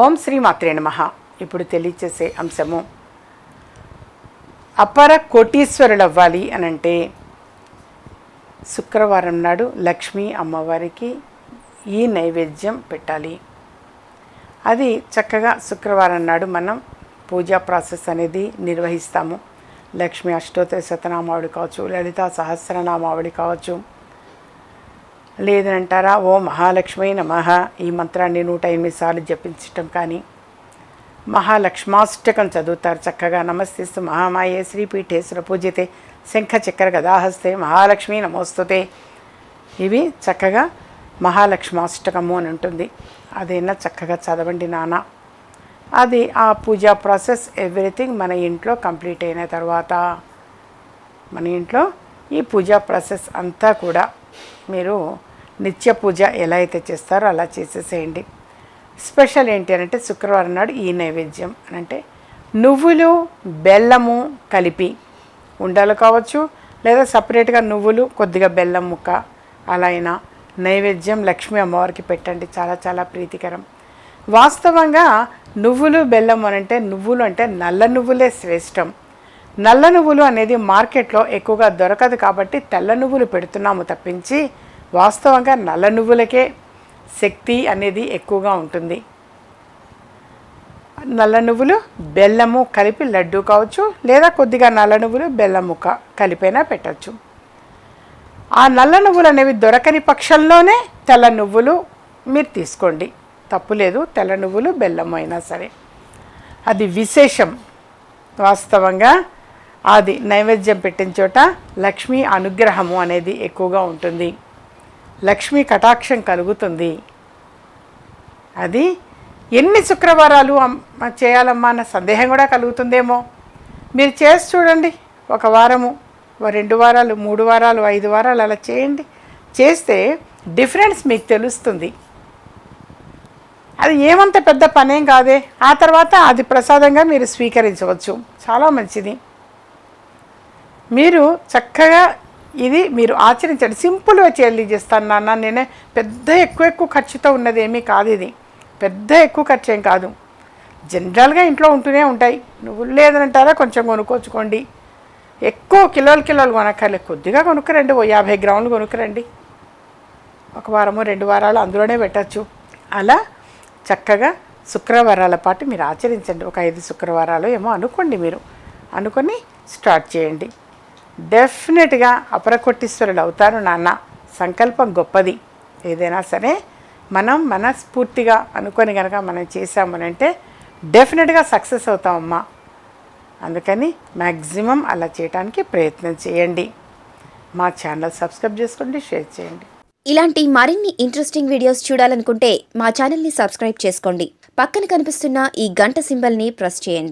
ఓం శ్రీ మాత్రే నమ. ఇప్పుడు తెలియచేసే అంశము అపర కోటీశ్వరులు అవ్వాలి అని అంటే శుక్రవారం నాడు లక్ష్మీ అమ్మవారికి ఈ నైవేద్యం పెట్టాలి. అది చక్కగా శుక్రవారం నాడు మనం పూజా ప్రాసెస్ అనేది నిర్వహిస్తాము. లక్ష్మి అష్టోత్తర శతనామావళి కావచ్చు లలిత సహస్రనామావళి కావచ్చు లేదంటారా? ఓ మహాలక్ష్మి నమః. ఈ మంత్రాన్ని నూట ఎనిమిది సార్లు జపించటం కానీ. మహాలక్ష్మాష్టకం చదువుతారు చక్కగా. నమస్తేస్తు మహామాయే. శ్రీపీఠేశ్వర పూజితే. శంఖ చక్ర గదాహస్తే. మహాలక్ష్మి నమోస్తుతే. ఇవి చక్కగా మహాలక్ష్మాష్టకము అని ఉంటుంది. అదైనా చక్కగా చదవండి నాన్న. అది ఆ పూజా ప్రాసెస్ ఎవ్రీథింగ్ మన ఇంట్లో కంప్లీట్ అయిన తర్వాత. మన ఇంట్లో ఈ పూజా ప్రాసెస్ అంతా కూడా మీరు నిత్య పూజ ఎలా అయితే చేస్తారో అలా చేసేసేయండి. స్పెషల్ ఏంటి అని అంటే శుక్రవారం నాడు ఈ నైవేద్యం అని అంటే నువ్వులు బెల్లము కలిపి ఉండలు కావచ్చు లేదా సపరేట్గా నువ్వులు కొద్దిగా బెల్లం ముక్క అలా అయినా నైవేద్యం లక్ష్మీ అమ్మవారికి పెట్టండి. చాలా చాలా ప్రీతికరం. వాస్తవంగా నువ్వులు బెల్లం అని అంటే నువ్వులు అంటే నల్ల నువ్వులే శ్రేష్టం. నల్ల నువ్వులు అనేది మార్కెట్లో ఎక్కువగా దొరకదు కాబట్టి తెల్ల నువ్వులు పెడుతున్నాము తప్పించి వాస్తవంగా నల్ల నువ్వులకే శక్తి అనేది ఎక్కువగా ఉంటుంది. నల్ల నువ్వులు బెల్లము కలిపి లడ్డు కావచ్చు లేదా కొద్దిగా నల్ల నువ్వులు బెల్లం ముక్క కలిపైనా పెట్టచ్చు. ఆ నల్ల నువ్వులు అనేవి దొరకని పక్షంలోనే తెల్ల నువ్వులు మీరు తీసుకోండి. తప్పులేదు తెల్ల నువ్వులు బెల్లం అయినా సరే. అది విశేషం. వాస్తవంగా అది నైవేద్యం పెట్టిన చోట లక్ష్మీ అనుగ్రహము అనేది ఎక్కువగా ఉంటుంది. లక్ష్మీ కటాక్షం కలుగుతుంది. అది ఎన్ని శుక్రవారాలు చేయాలమ్మా అన్న సందేహం కూడా కలుగుతుందేమో. మీరు చేసి చూడండి. ఒక వారము రెండు వారాలు మూడు వారాలు ఐదు వారాలు అలా చేయండి. చేస్తే డిఫరెన్స్ మీకు తెలుస్తుంది. అది ఏమంత పెద్ద పనేం కాదే. ఆ తర్వాత అది ప్రసాదంగా మీరు స్వీకరించవచ్చు. చాలా మంచిది. మీరు చక్కగా ఇది మీరు ఆచరించండి. సింపుల్గా చేయాలి చేస్తాను నాన్న. నేనే పెద్ద ఎక్కువ ఎక్కువ ఖర్చుతో ఉన్నది ఏమీ కాదు ఇది. పెద్ద ఎక్కువ ఖర్చు ఏం కాదు. జనరల్గా ఇంట్లో ఉంటూనే ఉంటాయి. నువ్వు లేదంటారా కొంచెం కొనుక్కోచుకోండి. ఎక్కువ కిలోలు కిలోలు కొనక్కర్లే. కొద్దిగా కొనుక్కరండి. ఓ యాభై గ్రాములు కొనుక్కరండి. ఒక వారము రెండు వారాలు అందులోనే పెట్టచ్చు. అలా చక్కగా శుక్రవారాల పాటు మీరు ఆచరించండి. ఒక ఐదు శుక్రవారాలు ఏమో అనుకోండి మీరు. అనుకొని స్టార్ట్ చేయండి. డెఫినెట్గా అపరకొట్టీశ్వరులు అవుతారు నాన్న. సంకల్పం గొప్పది. ఏదైనా సరే మనం మనస్ఫూర్తిగా అనుకొని కనుక మనం చేసామనంటే డెఫినెట్గా సక్సెస్ అవుతామమ్మా. అందుకని మ్యాక్సిమం అలా చేయడానికి ప్రయత్నం చేయండి. మా ఛానల్ సబ్స్క్రైబ్ చేసుకోండి షేర్ చేయండి. ఇలాంటి మరిన్ని ఇంట్రెస్టింగ్ వీడియోస్ చూడాలనుకుంటే మా ఛానల్ని సబ్స్క్రైబ్ చేసుకోండి. పక్కన కనిపిస్తున్న ఈ గంట సింబల్ని ప్రెస్ చేయండి.